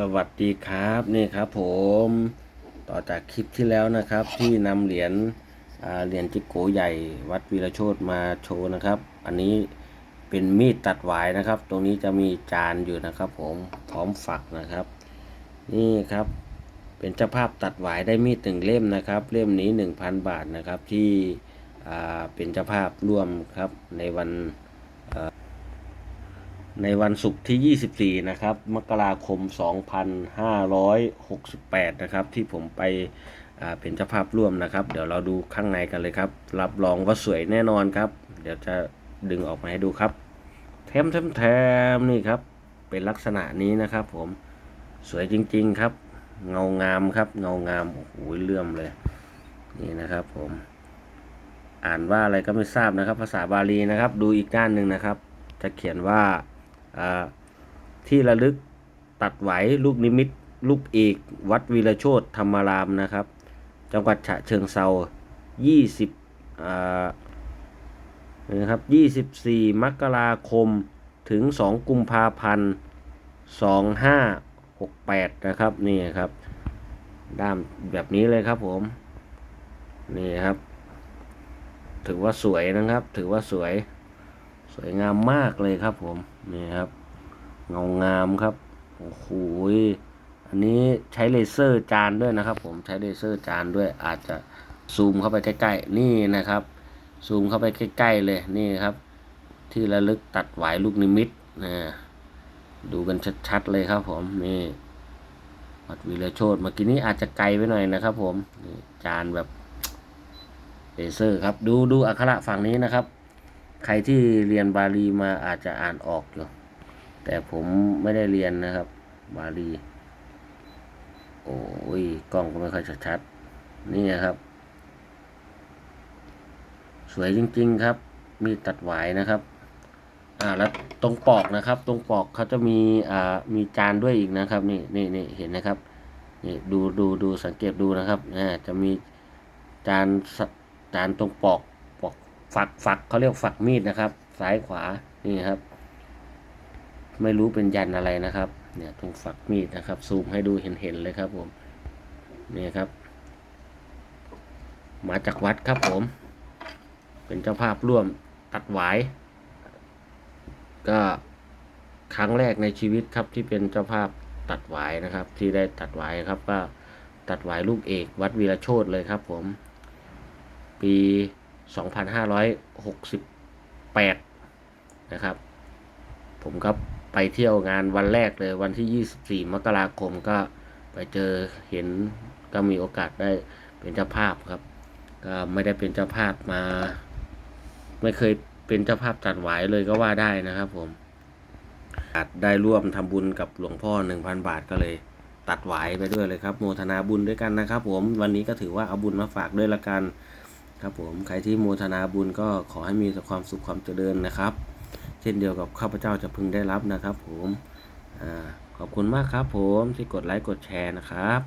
สวัสดีครับนี่ครับผมต่อจากคลิปที่แล้วนะครับ ที่นำเหรียญเหรียญจิกโกใหญ่วัดวีรโชตมาโชว์นะครับ อันนี้เป็นมีดตัดหวายนะครับ ตรงนี้จะมีจานอยู่นะครับ ผมพร้อมฝักนะครับ นี่ครับเป็นเจ้าภาพตัดหวายได้มีดหนึ่งเล่มนะครับ เล่มนี้ 1,000 บาทนะครับที่เป็นเจ้าภาพร่วมครับในวัน ในวันศุกร์ที่ 24 นะครับ มกราคม 2568 นะครับ ที่ผมไปเป็นเจ้าภาพร่วมนะครับ เดี๋ยวเราดูข้างในกันเลยครับ รับรองว่าสวยแน่นอนครับ เดี๋ยวจะดึงออกมาให้ดูครับ แถมแถมแถมนี่ครับ เป็นลักษณะนี้นะครับผม สวยจริง ๆ ครับ เงางามครับ เงางาม โอ้โห เลื่อมเลย นี่นะครับผม อ่านว่าอะไรก็ไม่ทราบนะครับ ภาษาบาลีนะครับ ดูอีกด้านหนึ่งนะครับ จะเขียนว่า ที่ระลึกตัดไหวลูกนิมิตลูกเอกวัดวีรโชตธรรมารามนะครับ จังหวัดฉะเชิงเซา20นะครับ 24 มกราคมถึง 2 กุมภาพันธ์ 2568 นะครับ นี่ครับ ด้ามแบบนี้เลยครับผม นี่ครับ ถือว่าสวยนะครับ ถือว่าสวย สวยงามมากเลยครับผม นี่ครับ เงางามครับ โอ้โห อันนี้ใช้เลเซอร์จานด้วยนะครับ ผม ใช้เลเซอร์จานด้วย อาจจะซูมเข้าไปใกล้ๆ นี่นะครับ ซูมเข้าไปใกล้ๆเลย นี่ครับ ที่ระลึกตัดหวายลูกนิมิตนะดูกันชัดๆเลยครับผม นี่วัดวีรโชตเมื่อกี้นี้อาจจะไกลไปหน่อยนะครับ ผม จานแบบเลเซอร์ครับ ดูดูอักขระฝั่งนี้นะครับ ใครที่เรียนบาลีมาอาจจะอ่านออกอยู่แต่ผมไม่ได้เรียนนะครับ บาลี โอ้ยกล้องก็ไม่ค่อยชัดๆนี่นะครับ สวยจริงๆครับ มีตัดหวายนะครับ อ่าแล้วตรงปอกนะครับ ตรงปอกเขาจะมีอ่ามีจานด้วยอีกนะครับ นี่นี่นี่เห็นนะครับนี่ดูดูดูสังเกตดูนะครับอ่จะมีจานจานตรงปอก ฝักฝักเขาเรียกฝักมีดนะครับ ซ้ายขวานี่ครับ ไม่รู้เป็นยันอะไรนะครับ เนี่ยตรงฝักมีดนะครับ ซูมให้ดูเห็นเห็นเลยครับผมนี่ครับ มาจากวัดครับผม เป็นเจ้าภาพร่วมตัดหวาย ก็ครั้งแรกในชีวิตครับที่เป็นเจ้าภาพตัดหวายนะครับ ที่ได้ตัดหวายครับก็ตัดหวายลูกเอกวัดวีรโชตเลยครับผม ปี 2568 นะครับ ผมก็ไปเที่ยวงานวันแรกเลยวันที่ 24 มกราคมก็ไปเจอเห็นก็มีโอกาสได้เป็นเจ้าภาพครับ ก็ไม่ได้เป็นเจ้าภาพมา ไม่เคยเป็นเจ้าภาพตัดหวายเลยก็ว่าได้นะครับผมอาจได้ร่วมทำบุญกับหลวงพ่อ 1,000 บาทก็เลยตัดหวายไปด้วยเลยครับ โมทนาบุญด้วยกันนะครับผมวันนี้ก็ถือว่าเอาบุญมาฝากด้วยละกัน ครับผมใครที่โมทนาบุญก็ขอให้มีแต่ความสุขความเจริญนะครับ เช่นเดียวกับข้าพเจ้าจะพึงได้รับนะครับ ผมอขอบคุณมากครับ ผมที่กดไลค์กดแชร์นะครับ